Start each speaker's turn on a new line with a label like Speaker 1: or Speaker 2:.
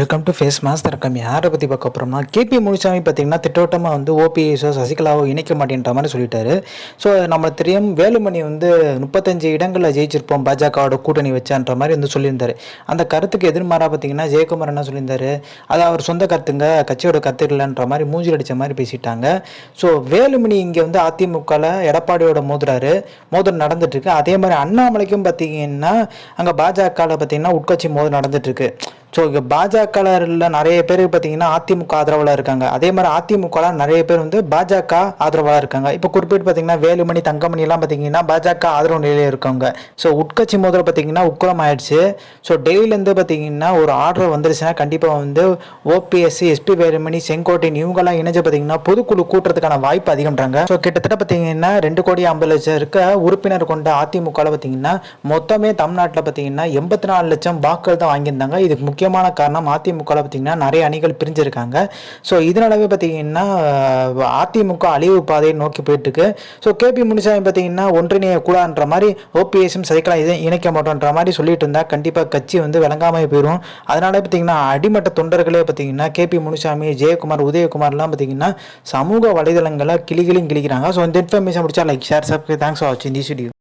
Speaker 1: Welcome to face master கம்மி யாரை பற்றி பார்க்க அப்புறமா கேபி முனிசாமி பார்த்தீங்கன்னா திட்டவட்டமாக வந்து ஓபிஎஸோ சசிகலாவோ இணைக்க மாட்டேன்ற மாதிரி சொல்லிட்டாரு. ஸோ நம்ம தெரியும் வேலுமணி வந்து முப்பத்தஞ்சு இடங்களில் ஜெயிச்சிருப்போம் பாஜகவோட கூட்டணி வச்சான்ற மாதிரி வந்து சொல்லியிருந்தாரு. அந்த கருத்துக்கு எதிர்மாறாக பார்த்தீங்கன்னா ஜெயக்குமார் என்ன சொல்லியிருந்தாரு? அது அவர் சொந்த கருத்துங்க கட்சியோட கருத்து இல்லைன்ற மாதிரி மூஞ்சில் அடித்த மாதிரி பேசிட்டாங்க. ஸோ வேலுமணி இங்கே வந்து அதிமுகவில் எடப்பாடியோட மோதுறாரு. மோதல் நடந்துட்டுருக்கு அதே மாதிரி அண்ணாமலைக்கும் பார்த்தீங்கன்னா அங்கே பாஜகவில் பார்த்தீங்கன்னா உட்கட்சி மோதல் நடந்துட்டுருக்கு ஸோ இங்கே பாஜகவில் நிறைய பேர் பார்த்தீங்கன்னா அதிமுக ஆதரவாளர் இருக்காங்க. அதே மாதிரி அதிமுகலாம் நிறைய பேர் வந்து பாஜக ஆதரவாளர் இருக்காங்க. இப்போ குறிப்பிட்டு பார்த்தீங்கன்னா வேலுமணி தங்கமணி எல்லாம் பார்த்தீங்கன்னா பாஜக ஆதரவு நிலையில் இருக்காங்க. ஸோ உட்கட்சி மோதல் பார்த்தீங்கன்னா உக்கிரம் ஆயிடுச்சு ஸோ டெல்லியிலேருந்து பார்த்தீங்கன்னா ஒரு ஆர்டர் வந்துருச்சுன்னா கண்டிப்பாக வந்து ஓபிஎஸ்சி எஸ்பி வேலுமணி செங்கோட்டையன் இவங்கெல்லாம் இணைஞ்சு பார்த்தீங்கன்னா பொதுக்குழு கூட்டுறதுக்கான வாய்ப்பு அதிகம்ன்றாங்க. ஸோ கிட்டத்தட்ட பார்த்தீங்கன்னா ரெண்டு கோடி ஐம்பது லட்சம் இருக்க உறுப்பினர் கொண்ட அதிமுகவில் பார்த்தீங்கன்னா மொத்தமே தமிழ்நாட்டில் பார்த்தீங்கன்னா எண்பத்தி நாலு லட்சம் வாக்குகள் தான் வாங்கியிருந்தாங்க. இதுக்கு முக்கியமான காரணம் அதிமுகவில் பார்த்தீங்கன்னா நிறைய அணிகள் பிரிஞ்சிருக்காங்க. ஸோ இதனாலவே பார்த்தீங்கன்னா அதிமுக அழிவு பாதையை நோக்கி போயிட்டுருக்கு. ஸோ கேபி முனிசாமி பார்த்தீங்கன்னா ஒன்றிணைய கூடான்ற மாதிரி ஓபிஎஸும் சைக்கிளாக இதை இணைக்க மாட்டோன்ற மாதிரி சொல்லிட்டு இருந்தால் கண்டிப்பாக கட்சி வந்து விளங்காமல் போயிடும் அதனால பார்த்தீங்கன்னா அடிமட்ட தொண்டர்களே பார்த்தீங்கன்னா கேபி முனிசாமி ஜெயக்குமார் உதயகுமார்லாம் பார்த்தீங்கன்னா சமூக வலைதளங்களை கிளிகளும் கிளிக்கிறாங்க. ஸோ இந்த இன்ஃபர்மேஷன் முடிச்சா like share subscribe thanks for வாட்சிங் திஸ் வீடியோ